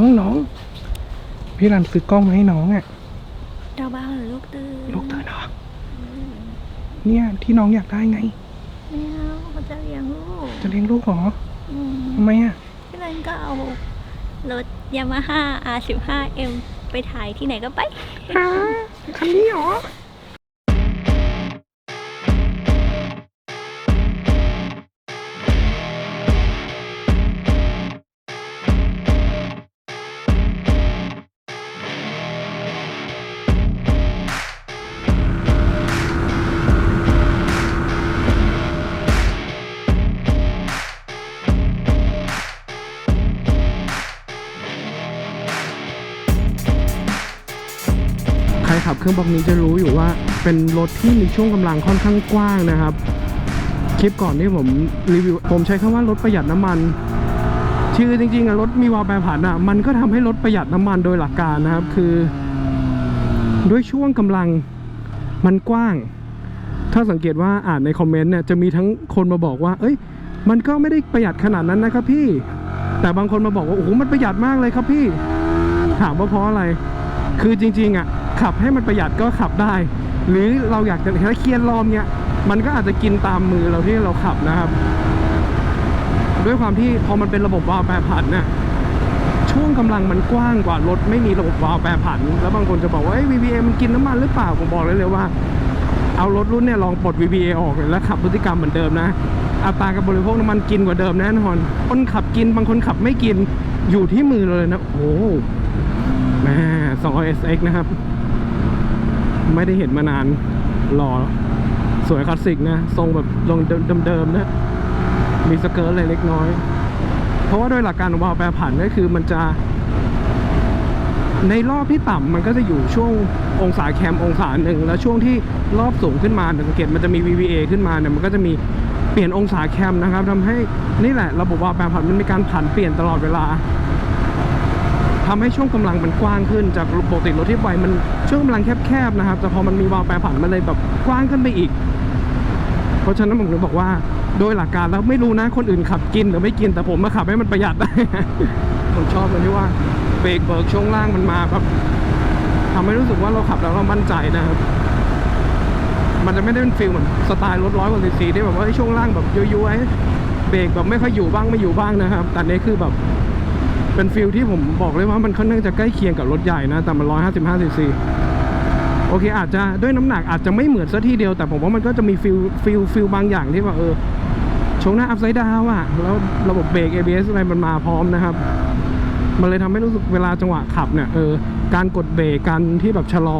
องน้อง พี่รันซื้อกล้องมาให้น้องอะ่ะเจ้าบ้าหรือลูกตื่นลูกเธอเนาะเนี่ยที่น้องอยากได้ไง ไม่เอาเขาจะเลี้ยงลูกจะเลี้ยงลูกเหรออืมทำไมอะพี่นันก็เอารถยามาฮ่า R15M ไปถ่ายที่ไหนก็ไป ฮะคันนี้เหรอ ใครขับเครื่องบล็อกนี้จะรู้อยู่ว่าเป็นรถที่มีช่วงกำลังค่อนข้างกว้างนะครับ คลิปก่อนที่ผมรีวิว ผมใช้คำว่ารถประหยัดน้ำมัน ชื่อจริงๆอะรถมีวาล์วแปรผันอะมันก็ทำให้รถประหยัดน้ำมันโดยหลักการนะครับ คือ ด้วยช่วงกำลังมันกว้าง ถ้าสังเกตว่าอ่านในคอมเมนต์เนี่ยจะมีทั้งคนมาบอกว่า เอ้ย มันก็ไม่ได้ประหยัดขนาดนั้นนะครับพี่ แต่บางคนมาบอกว่าโอ้โหมันประหยัดมากเลยครับพี่ ถามว่าเพราะอะไร คือจริง ๆอะ ขับให้มันประหยัดก็ขับได้ หรือเราอยากจะถ้าเคียร์ลอมเนี่ยมันก็อาจจะกินตามมือเราที่เราขับนะครับ ด้วยความที่พอมันเป็นระบบวาล์วแปรผันเนี่ยช่วงกำลังมันกว้างกว่ารถไม่มีระบบวาล์วแปรผัน แล้วบางคนจะบอกว่าเอ้ VVA มันกินน้ำมันหรือเปล่า ผมบอกเลยเลยว่า เอารถรุ่นเนี่ยลองปลด VVA ออกแล้วขับพฤติกรรมเหมือนเดิมนะ อัตราการบริโภคน้ำมันกินกว่าเดิมแน่นอนคนขับกินบางคนขับไม่กินอยู่ที่มือเราเลยนะ โอ้โหแม่ 20SX นะครับ ไม่ได้เห็นมานานหล่อสวยคลาสสิกนะ ทรงแบบทรงเดิมๆนะ มีสเกิร์ตอะไรเล็กน้อย เพราะว่าโดยหลักการของวาล์วแปรผันก็คือมันจะ ในรอบที่ต่ำมันก็จะอยู่ช่วงองศาแคมองศาหนึ่ง แล้วช่วงที่รอบสูงขึ้นมาเนี่ยสังเกตมันจะมี VVA ขึ้นมาเนี่ยมันก็จะมีเปลี่ยนองศาแคมนะครับทำให้นี่แหละระบบวาล์วแปรผันมันมีการผันเปลี่ยนตลอดเวลา ทำให้ช่วงกำลังมันกว้างขึ้นจากปกติรถที่ไปมันช่วงกำลังแคบๆนะครับ แต่พอมันมีวาล์วแปรผันมันเลยแบบกว้างขึ้นไปอีก เพราะฉะนั้นผมเลยบอกว่า โดยหลักการแล้วไม่รู้นะคนอื่นขับกินหรือไม่กินแต่ผมมาขับให้มันประหยัดได้ผมชอบเลยที่ว่าเบรกเบิกช่วงล่างมันมาแบบทำให้รู้สึกว่าเราขับแล้วเรามั่นใจนะครับมันจะไม่ได้เป็นฟิลเหมือนสไตล์รถร้อยกว่าซีซีที่แบบว่าช่วงล่างแบบย้ยๆเบรกแบบไม่ค่อยอยู่บ้างไม่อยู่บ้างนะครับแต่อันนี้คือแบบ เป็นฟิลที่ผมบอกเลยว่ามันค่อนข้างจะใกล้เคียงกับรถใหญ่นะ แต่มันร้อยห้าสิบห้าซีซีโอเคอาจจะด้วยน้ำหนักอาจจะไม่เหมือนซะทีเดียว แต่ผมว่ามันก็จะมีฟิลฟิลฟิลบางอย่างที่ว่าเออชงหน้าอัพไซด์ดาวอะแล้วระบบเบรก ABS อะไรมันมาพร้อมนะครับ มันเลยทำให้รู้สึกเวลาจังหวะขับเนี่ยเออการกดเบรกการที่แบบชะลอ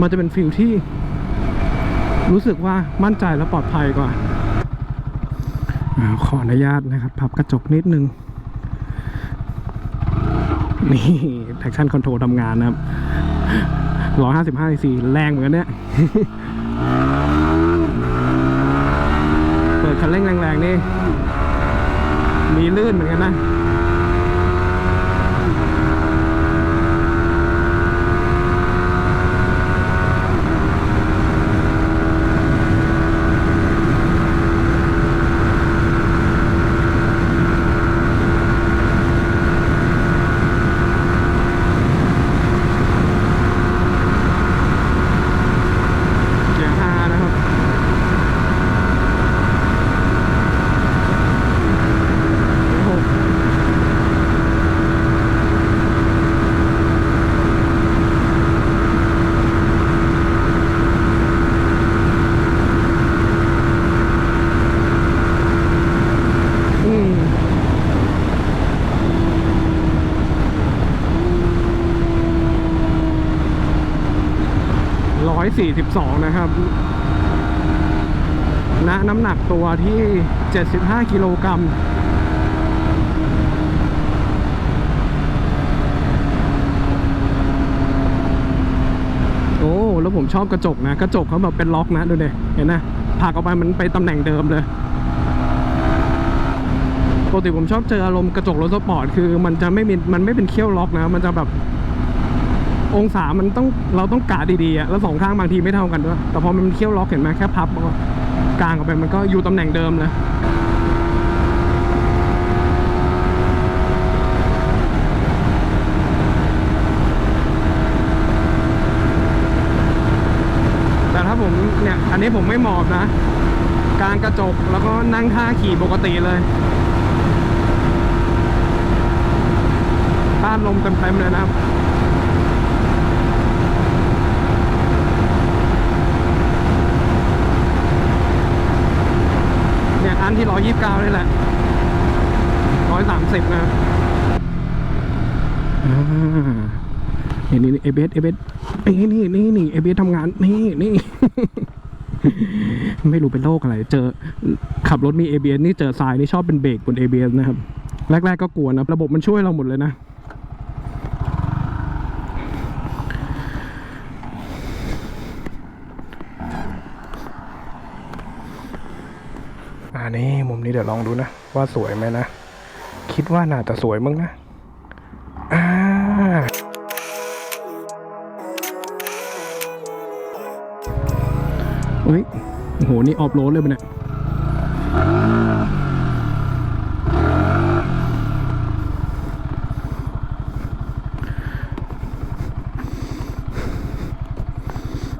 มันจะเป็นฟิลที่ รู้สึกว่ามั่นใจและปลอดภัยกว่าขออนุญาตนะครับ พับกระจกนิดนึง นี่ traction control ทำงานนะครับ155 cc แรงเหมือนกันเนี่ย เปิดคันเร่งแรงๆนี่ มีลื่นเหมือนกันนะ 142 นะครับณน้ำหนักตัวที่ 75 กิโลกรัมโอ้ แล้วผมชอบกระจกนะ กระจกเขาแบบเป็นล็อกนะ ดูเด็เห็นนะผักออกไปมันไปตำแหน่งเดิมเลยปกติผมชอบเจออารมณ์กระจกรถสปอร์ตคือมันจะไม่มีมันไม่เป็นเขี้ยวล็อกนะ มันจะแบบ องศามันต้องเราต้องกะดีๆแล้วสองข้างบางทีไม่เท่ากันด้วย แต่พอมันเคี่ยวล็อกเห็นไหมแค่พับกลางออกไปมันก็อยู่ตำแหน่งเดิมเลยแต่ถ้าผมเนี่ย อันนี้ผมไม่หมอบนะกางกระจกแล้วก็นั่งท่าขี่ปกติเลยต้านลมเต็มๆเลยนะครับานที่ร้อยยี่สิบเก้านี่แหละร้อยสามสิบนะอ่านี่นี่เอเบสเอเบสนี่นี่นี่นี่เอเบสทำงานนี่นี่ไม่รู้เป็นโรคอะไร เจอขับรถมี ABS นี่เจอทรายนี่ชอบเป็นเบรกบน ABS นะครับ แรก ๆ ก็กลัวนะ ระบบมันช่วยเราหมดเลยนะ อ่านี่มุมนี้เดี๋ยวลองดูนะ ว่าสวยไหมนะ คิดว่าน่าจะสวยมั้งนะอ่าเฮ้ยโอ้โหนี่ออฟโรดเลยปะเนี่ย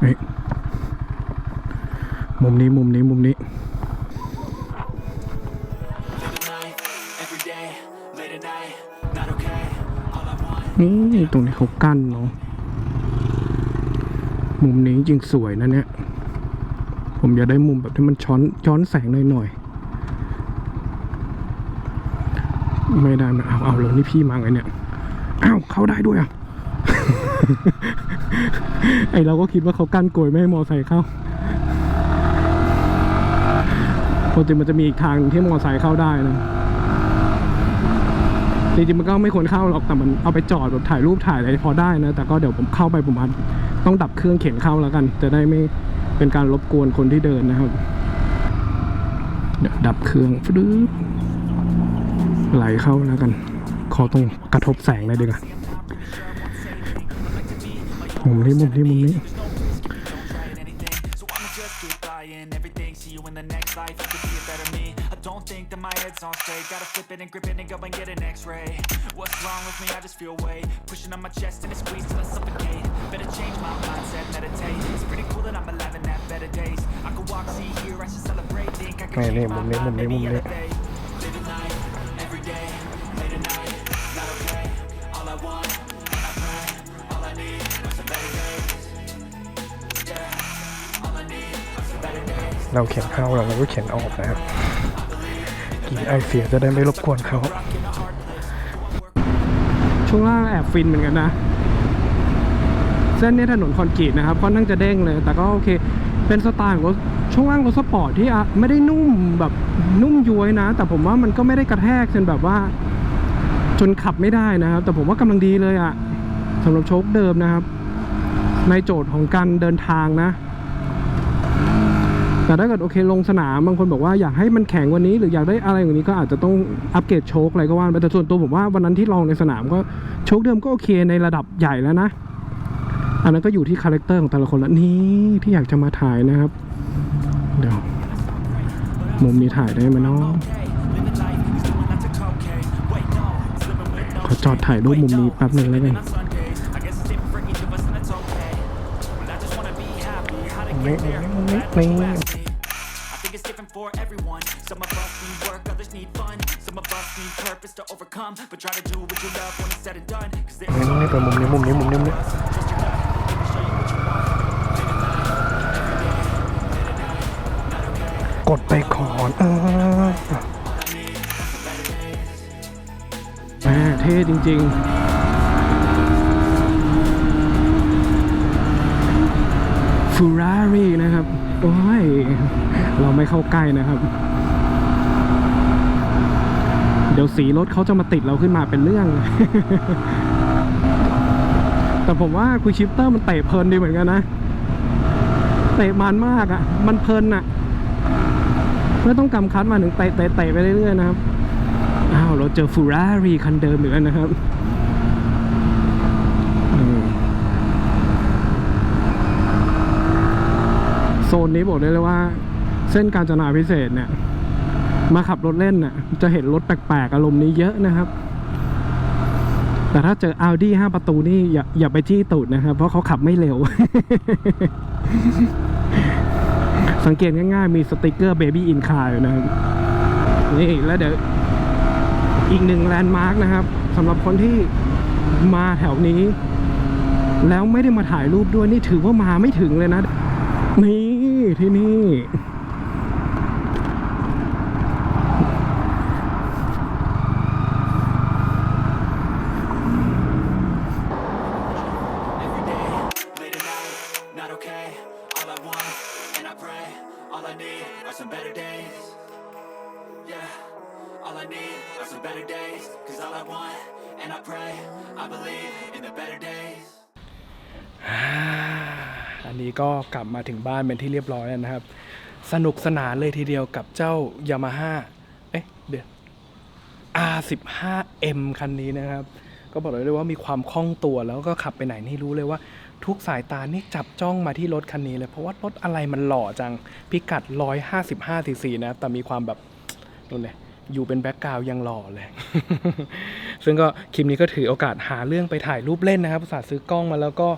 เฮ้ยมุมนี้มุมนี้มุมนี้ นี่ตรงนี้เขากั้นเนาะมุมนี้จริงสวยนะเนี่ย ผมอยากได้มุมแบบที่มันช้อนย้อนแสงหน่อยๆไม่ได้มันเอาเอาแล้วนี่พี่มาไงเนี่ยอ้าวเข้าได้ด้วยอะไอเราก็คิดว่าเขากั้นโกยไม่ให้มอไซค์เข้าปกติมันจะมีอีกทางที่มอไซค์เข้าได้นะ จริงๆมันก็ไม่ควรเข้าหรอกแต่มันเอาไปจอดแบบถ่ายรูปถ่ายอะไรพอได้นะ แต่ก็เดี๋ยวผมเข้าไปผมอาจต้องดับเครื่องเข็นเข้าแล้วกัน จะได้ไม่เป็นการรบกวนคนที่เดินนะครับเดี๋ยวดับเครื่องฟรึ๊บไหลเข้าแล้วกัน ขอตรงกระทบแสงเลยดีกว่ามุมนี้มุมนี้มุมนี้ don't think that my head's on straight. Gotta flip it and grip it and go and get an X-ray. What's wrong with me? I just feel weight pushing on my chest and it squeezes till I suffocate. Better change my mindset, meditate. It's pretty cool that I'm alive and have better days. I could walk, see, hear, I should celebrate. Think I could Này, change này, my mồm này, mind, mồm này, maybe mồm này. elevate. Live at night, every day, late at night, not okay. All I want, and I pray, all I need are some better days. Yeah, all I need are some better days. เราเขียนเข้าแล้วเราก็เขียนออกนะครับกี่ ไอเสียจะได้ไม่รบกวนเขา ช่วงล่างแอบฟินเหมือนกันนะ เส้นนี้ถนนคอนกรีตนะครับค่อนข้างจะเด้งเลย แต่ก็โอเค เป็นสไตล์ของรถช่วงล่างรถสปอร์ตที่ไม่ได้นุ่มแบบนุ่มย้วยนะ แต่ผมว่ามันก็ไม่ได้กระแทกจนแบบว่า จนขับไม่ได้นะครับ แต่ผมว่ากำลังดีเลยอะสำหรับโชคเดิมนะครับ ในโจทย์ของการเดินทางนะ แต่ถ้าเกิดโอเคลงสนามบางคนบอกว่าอยากให้มันแข็งกว่านี้ หรืออยากได้อะไรกว่านี้ก็อาจจะต้องอัปเกรดโชคอะไรก็ว่าไปแต่ส่วนตัวผมว่าวันนั้นที่ลองในสนามก็โชคเดิมก็โอเคในระดับใหญ่แล้วนะ อันนั้นก็อยู่ที่คาแรคเตอร์ของแต่ละคนละนี่ที่อยากจะมาถ่ายนะครับ เดี๋ยวมุมนี้ถ่ายได้ไหมเนาะขอจอดถ่ายรูปมุมนี้แป๊บหนึ่งแล้วกัน on Sundays. I guess it's different everyone. Some of us need work, others need fun. Some of us need purpose to overcome. But try to do what you love when it's said and done. Cause there's นี่นี่เป็นมุมนี้มุมนี้มุมนี้มุมนี้กดไปก่อนเออแหมเท่จริง ๆ ฟูรารี่นะครับ โอ้ย เราไม่เข้าใกล้นะครับ เดี๋ยวสีรถเขาจะมาติดเราขึ้นมาเป็นเรื่อง แต่ผมว่าคุยชิปเตอร์มันเตะเพลินดีเหมือนกันนะ เตะมันมากอะ่ะ มันเพลินอะ่ะไม่ต้องกำคัดมาถึงเตะเตะไปเรื่อยๆนะครับ อ้าว เราเจอฟูรารีคันเดิมอีกแล้วนะครับอืม โซนนี้บอกได้เลยว่า เส้นการจนาพิเศษเนี่ย มาขับรถเล่นน่ะจะเห็นรถแปลกๆ อารมณ์นี้เยอะนะครับ แต่ถ้าเจอ Audi 5 ประตูนี่อย่าอย่าไปจี้ตูดนะครับ เพราะเขาขับไม่เร็ว สังเกตง่ายๆ มีสติกเกอร์ Baby in Car อยู่นะครับ นี่แล้วเดี๋ยวอีกหนึ่งแลนด์มาร์กนะครับสำหรับคนที่มาแถวนี้ แล้วไม่ได้มาถ่ายรูปด้วยนี่ถือว่ามาไม่ถึงเลยนะ นี่ที่นี่ Every day, late at night, not okay. All I want, and I pray, all I need are some better days. Yeah, all I need are some better days. Cause all I want, and I pray, I believe in the better days. อันนี้ก็กลับมาถึงบ้านเป็นที่เรียบร้อยแล้วนะครับ สนุกสนานเลยทีเดียวกับเจ้ายามาฮ่าเอ๊ะเดี๋ยว R15M คันนี้นะครับ ก็บอกเลยว่ามีความคล่องตัวแล้วก็ขับไปไหนนี่รู้เลยว่า ทุกสายตานี่จับจ้องมาที่รถคันนี้เลย เพราะว่ารถอะไรมันหล่อจัง พิกัด 155ซีซีนะแต่มีความแบบนู่นเลยอยู่เป็นแบ็กกราวยังหล่อเลย ซึ่งก็คลิปนี้ก็ถือโอกาสหาเรื่องไปถ่ายรูปเล่นนะครับ อุตส่าห์ซื้อกล้องมาแล้วก็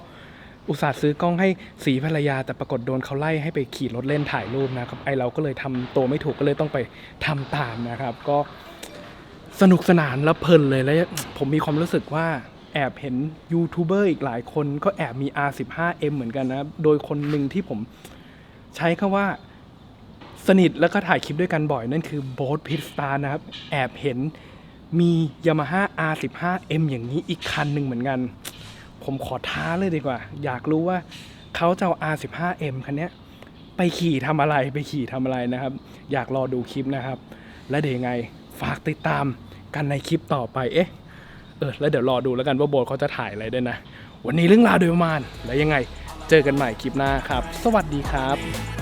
อุตส่าห์ซื้อกล้องให้สีภรรยา แต่ปรากฏโดนเขาไล่ให้ไปขี่รถเล่นถ่ายรูปนะครับ ไอเราก็เลยทำตัวไม่ถูกก็เลยต้องไปทำตามนะครับ ก็สนุกสนานและเพลินเลยแล้วผมมีความรู้สึกว่าแอบเห็นยูทูบเบอร์อีกหลายคนก็แอบมี R15M เหมือนกันนะ โดยคนหนึ่งที่ผมใช้คำว่าสนิทแล้วก็ถ่ายคลิปด้วยกันบ่อยนั่นคือโบ๊ทพิสตานะครับ แอบเห็นมี Yamaha R15M อย่างนี้อีกคันหนึ่งเหมือนกัน ผมขอท้าเลยดีกว่า อยากรู้ว่าเขาจะเอา R15M คันนี้ไปขี่ทำอะไรไปขี่ทำอะไรนะครับ อยากรอดูคลิปนะครับ และเดี๋ยวยังไงฝากติดตามกันในคลิปต่อไปเอ๊ะเออแล้วเดี๋ยวรอดูแล้วกันว่าโบสเขาจะถ่ายอะไรด้วยนะ วันนี้เรื่องราวโดยประมาณ แล้วยังไงเจอกันใหม่คลิปหน้าครับ สวัสดีครับ